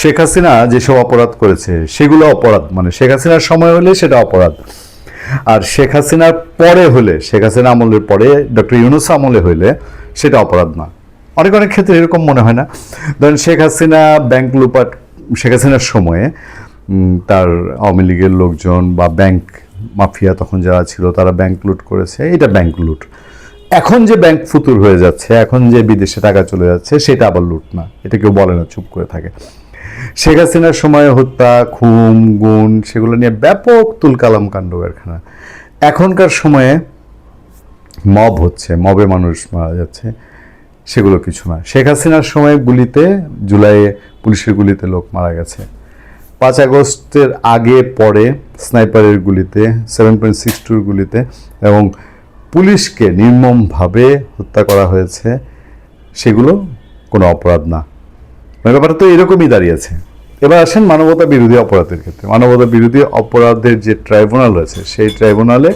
শেখ হাসিনা যেসব অপরাধ করেছে, সেগুলো অপরাধ। মানে শেখ হাসিনার সময় হলে সেটা অপরাধ। আর শেখ হাসিনার পরে হলে, শেখ হাসিনা আমলের পরে, ডক্টর ইউনুস আমলে হইলে সেটা অপরাধ না। অনেক অনেক ক্ষেত্রে এরকম মনে হয় না। ধরেন শেখ হাসিনা ব্যাংক লুপাট শেখ হাসিনার সময়ে তার আওয়ামী লীগের লোকজন বা ব্যাংক মাফিয়া তখন যারা ছিল, তারা ব্যাংক লুট করেছে। এটা ব্যাংক লুট। এখন যে ব্যাংক ফুতুর হয়ে যাচ্ছে, এখন যে বিদেশে টাকা চলে যাচ্ছে, সেটা আবার লুট না। এটা কেউ বলে না, চুপ করে থাকে। শেখ হাসিনার সময় হত্যা, খুন, গুণ, সেগুলো নিয়ে ব্যাপক তুলকালাম কাণ্ড কারখানা এখনকার সময়ে মব হচ্ছে, মবে মানুষ মারা যাচ্ছে, সেগুলো কিছু না। শেখ হাসিনার সময় গুলিতে, জুলাইয়ে পুলিশের গুলিতে লোক মারা গেছে। পাঁচ আগস্টের আগে, পরে স্নাইপারের গুলিতে, সেভেন পয়েন্ট সিক্স টুর গুলিতে এবং পুলিশকে নির্মমভাবে হত্যা করা হয়েছে, সেগুলো কোনো অপরাধ না। ব্যাপারটা তো এরকমই দাঁড়িয়েছে এবার আসেন মানবতা বিরোধী অপরাধের ক্ষেত্রে। মানবতা বিরোধী অপরাধের যে ট্রাইব্যুনাল রয়েছে, সেই ট্রাইব্যুনালে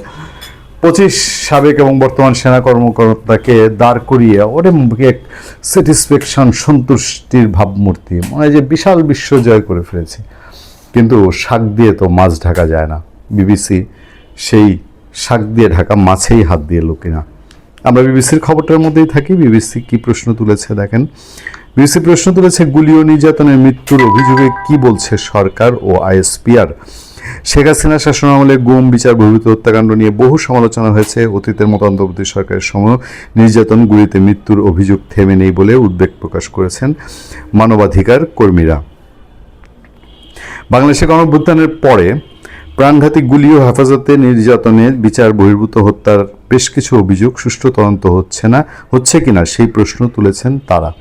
পঁচিশ সাবেক এবং বর্তমান সেনা কর্মকর্তাকে দাঁড় করিয়ে ওরে এক স্যাটিসফ্যাকশন সন্তুষ্টির ভাবমূর্তি, মনে হয় যে বিশাল বিশ্ব জয় করে ফেলেছে। কিন্তু শাক দিয়ে তো মাছ ঢাকা যায় না। বিবিসি সেই শাক দিয়ে ঢাকা মাছেই হাত দিয়ে লোকে না। আমরা বিবিসির খবরটার মধ্যেই থাকি। বিবিসি কি প্রশ্ন তুলেছে দেখেন। বিবিসি প্রশ্ন তুলেছে গুলি ও নির্যাতনের মৃত্যুর অভিযোগে কি বলছে সরকার ও আইএসপিআর? শেখ হাসিনা শাসন আমলে গুম, বিচার বহির্ভূত হত্যাকাণ্ড নিয়ে বহু সমালোচনা হয়েছে। অতীতের মতো অন্তর্বর্তী সরকারের সময় নির্যাতন, গুলিতে মৃত্যুর অভিযোগ থেমে নেই বলে উদ্বেগ প্রকাশ করেছেন মানবাধিকার কর্মীরা। বাংলাদেশে গণভ্যুত্থানের পরে প্রাণঘাতী গুলি ও হেফাজতে নির্যাতনের বিচার, বহির্ভূত হত্যার বেশ কিছু অভিযোগ, সুষ্ঠু তদন্ত হচ্ছে না, হচ্ছে কিনা সেই প্রশ্ন তুলেছেন তারা।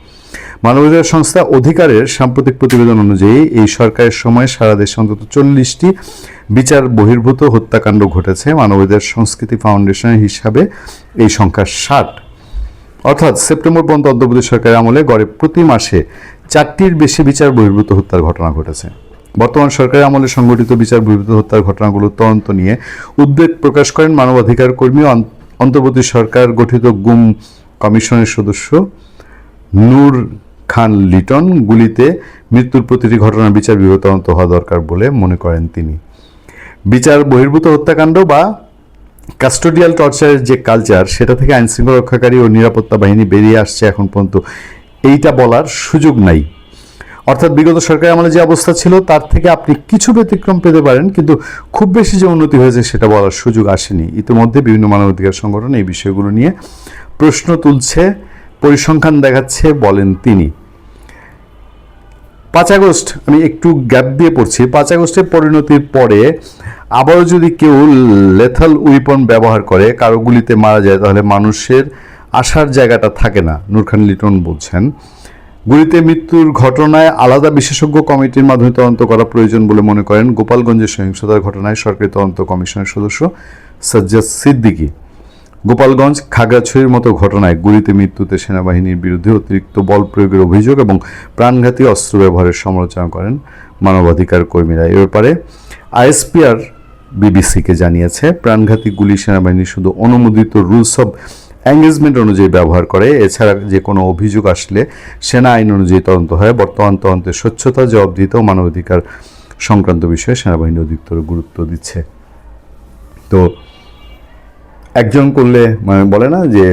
মানবাধিকার সংস্থা অধিকারের সাম্প্রতিক প্রতিবেদন অনুযায়ী এই সরকারের সময় সারা দেশে অন্তত চল্লিশটি বিচার বহির্ভূত হত্যাকাণ্ড ঘটেছে। মানবাধিকার সংস্কৃতি ফাউন্ডেশনের হিসাবে এই সংখ্যা ষাট। অর্থাৎ সেপ্টেম্বর পর্যন্ত অন্তর্বর্তী সরকারের আমলে গড়ে প্রতি মাসে চারটির বেশি বিচার বহির্ভূত হত্যার ঘটনা ঘটেছে। বর্তমান সরকারের আমলে সংঘটিত বিচার বহির্ভূত হত্যার ঘটনাগুলোর তদন্ত নিয়ে উদ্বেগ প্রকাশ করেন মানবাধিকার কর্মী অন্তর্বর্তী সরকার গঠিত গুম কমিশনের সদস্য নূর খান লিটন গুলিতে মৃত্যুর প্রতিটি ঘটনার বিচার বিভাগ তদন্ত হওয়া দরকার বলে মনে করেন তিনি। বিচার বহির্ভূত হত্যাকাণ্ড বা কাস্টোডিয়াল টর্চারের যে কালচার সেটা থেকে আইনশৃঙ্খলা রক্ষাকারী ও নিরাপত্তা বাহিনী বেরিয়ে আসছে এখন পর্যন্ত। এইটা বলার সুযোগ নাই। অর্থাৎ বিগত সরকারের আমলে যে অবস্থা ছিল, তার থেকে আপনি কিছু ব্যতিক্রম পেতে পারেন, কিন্তু খুব বেশি যে উন্নতি হয়েছে সেটা বলার সুযোগ আসেনি। ইতিমধ্যে বিভিন্ন মানবাধিকার সংগঠন এই বিষয়গুলো নিয়ে প্রশ্ন তুলছে পরিসংখ্যান দেখাচ্ছে বলেন তিনি। পাঁচ আগস্ট, আমি একটু গ্যাপ দিয়ে পড়ছি। পাঁচ আগস্টের পরিণতির পরে আবারও যদি কেউ লেথাল উইপন ব্যবহার করে কারও গুলিতে মারা যায়, তাহলে মানুষের আসার জায়গাটা থাকে না, নূরখান লিটন বলছেন। গুলিতে মৃত্যুর ঘটনায় আলাদা বিশেষজ্ঞ কমিটির মাধ্যমে তদন্ত করা প্রয়োজন বলে মনে করেন গোপালগঞ্জের সহিংসতার ঘটনায় সরকারি তদন্ত কমিশনের সদস্য সজ্জাদ সিদ্দিকী। গোপালগঞ্জ খাগড়াছড়ির মতো ঘটনায় গুলিতে মৃত্যুতে সেনাবাহিনীর বিরুদ্ধে অতিরিক্ত বল প্রয়োগের অভিযোগ এবং প্রাণঘাতী অস্ত্র ব্যবহারের সমালোচনা করেন মানবাধিকার কর্মীরা। এ ব্যাপারে আইএসপিআর বিবিসিকে জানিয়েছে, প্রাণঘাতী গুলি সেনাবাহিনী শুধু অনুমোদিত রুলস অব এঙ্গেজমেন্ট অনুযায়ী ব্যবহার করে, এছাড়া যে কোনো অভিযোগ আসলে সেনা আইন অনুযায়ী তদন্ত হয়। বর্তমান তদন্তের স্বচ্ছতা, জবাবদিহিতা ও মানবাধিকার সংক্রান্ত বিষয়ে সেনাবাহিনী অধিকতর গুরুত্ব দিচ্ছে। তো একজন করলে মানে বলে না যে,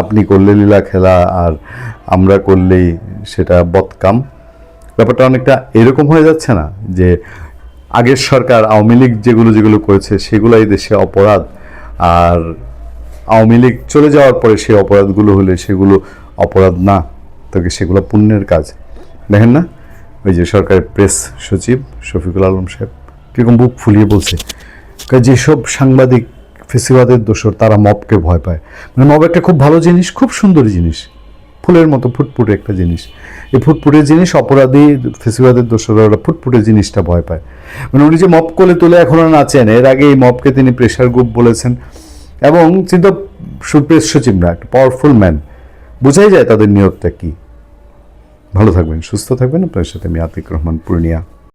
আপনি করলে লীলা খেলা আর আমরা করলেই সেটা বদকাম। ব্যাপারটা অনেকটা এরকম হয়ে যাচ্ছে না যে, আগের সরকার আওয়ামী লীগ যেগুলো যেগুলো করেছে সেগুলো এই দেশে অপরাধ আর আওয়ামী লীগ চলে যাওয়ার পরে সেই অপরাধগুলো হলে সেগুলো অপরাধ না। তাকে সেগুলো পুণ্যের কাজ। দেখেন না, ওই যে সরকারের প্রেস সচিব শফিকুল আলম সাহেব কীরকম বুক ফুলিয়ে বলছে। যেসব সাংবাদিক ফেসিবাদের দোষর, তারা মবকে ভয় পায়। মানে মব একটা খুব ভালো জিনিস, খুব সুন্দর জিনিস। ফুলের মতো ফুটফুটে একটা জিনিস। এই ফুটফুটে জিনিস অপরাধী ফেসিবাদের দোষরা ওরা ফুটফুটে জিনিসটা ভয় পায়। মানে উনি যে মপ কোলে তুলে এখনও নাচেন, এর আগে এই মপকে তিনি প্রেশার গ্রুপ বলেছেন। এবং চিন্তা প্রেস সচিব না, একটা পাওয়ারফুল ম্যান বোঝাই যায় তাদের নিয়তটা কি। ভালো থাকবেন, সুস্থ থাকবেন। আপনার সাথে আমি আতিক রহমান পূর্ণিয়া।